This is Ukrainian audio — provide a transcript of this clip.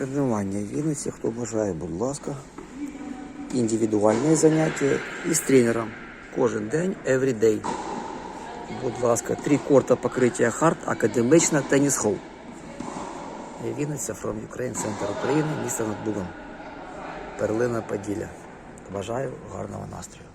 Тренування в Вінниці, хто бажає, будь ласка. Індивідуальне заняття і з тренером. Кожен день, every day. Будь ласка, три корта покриття хард, академічна теніс хол. Вінниця from Ukraine, центр України, місто над Бугом. Перлина Поділля. Бажаю гарного настрою.